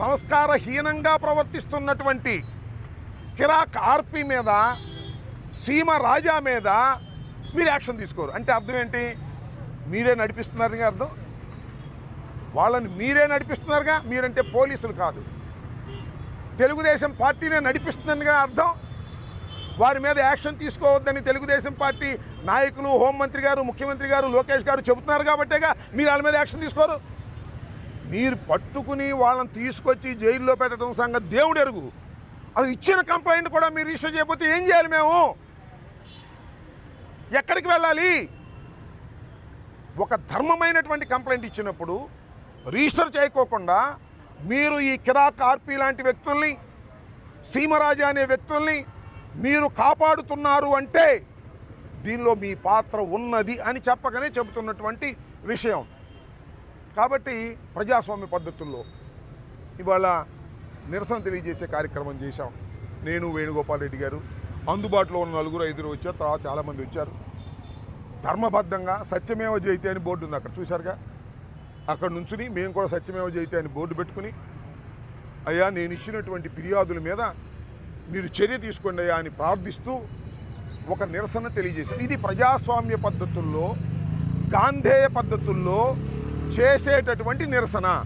సంస్కారహీనంగా ప్రవర్తిస్తున్నటువంటి కిరాక్ RP మీద సీమ రాజా మీద మీరు యాక్షన్ తీసుకోరు. అంటే అర్థం ఏంటి? మీరే నడిపిస్తున్నారని అర్థం? వాళ్ళని మీరే నడిపిస్తున్నారుగా? మీరంటే పోలీసులు కాదు. తెలుగుదేశం పార్టీనే నడిపిస్తుందనిగా అర్థం? వారి మీద యాక్షన్ తీసుకోవద్దని తెలుగుదేశం పార్టీ నాయకులు హోంమంత్రి గారు ముఖ్యమంత్రి గారు లోకేష్ గారు చెబుతున్నారు కాబట్టేగా మీరు వాళ్ళ మీద యాక్షన్ తీసుకోరు? మీరు పట్టుకుని వాళ్ళని తీసుకొచ్చి జైల్లో పెట్టడం సంగతి దేవుడు ఎరుగు. అది ఇచ్చిన కంప్లైంట్ కూడా మీరు రిజిస్టర్ చేయకపోతే ఏం చేయాలి మేము? ఎక్కడికి వెళ్ళాలి? ఒక ధర్మమైనటువంటి కంప్లైంట్ ఇచ్చినప్పుడు రిజిస్టర్ చేయకోకుండా మీరు ఈ కిరాక్ ఆర్పి లాంటి వ్యక్తుల్ని సీమరాజా అనే వ్యక్తుల్ని మీరు కాపాడుతున్నారు అంటే దీనిలో మీ పాత్ర ఉన్నది అని చెప్పకనే చెబుతున్నటువంటి విషయం. కాబట్టి ప్రజాస్వామ్య పద్ధతుల్లో ఇవాళ నిరసన తెలియజేసే కార్యక్రమం చేశాం. నేను వేణుగోపాల్ రెడ్డి గారు. అందుబాటులో ఉన్న నలుగురు ఐదుగురు వచ్చారు తర్వాత చాలామంది వచ్చారు. ధర్మబద్ధంగా సత్యమేవ జయితే అని బోర్డు ఉంది అక్కడ చూశారుగా? అక్కడ నుంచుని మేము కూడా సత్యమేవ జయితే అని బోర్డు పెట్టుకుని అయ్యా నేను ఇచ్చినటువంటి ఫిర్యాదుల మీద మీరు చర్య తీసుకోండి అయ్యా అని ప్రార్థిస్తూ ఒక నిరసన తెలియజేశారు. ఇది ప్రజాస్వామ్య పద్ధతుల్లో గాంధేయ పద్ధతుల్లో చేసేటటువంటి నిరసన.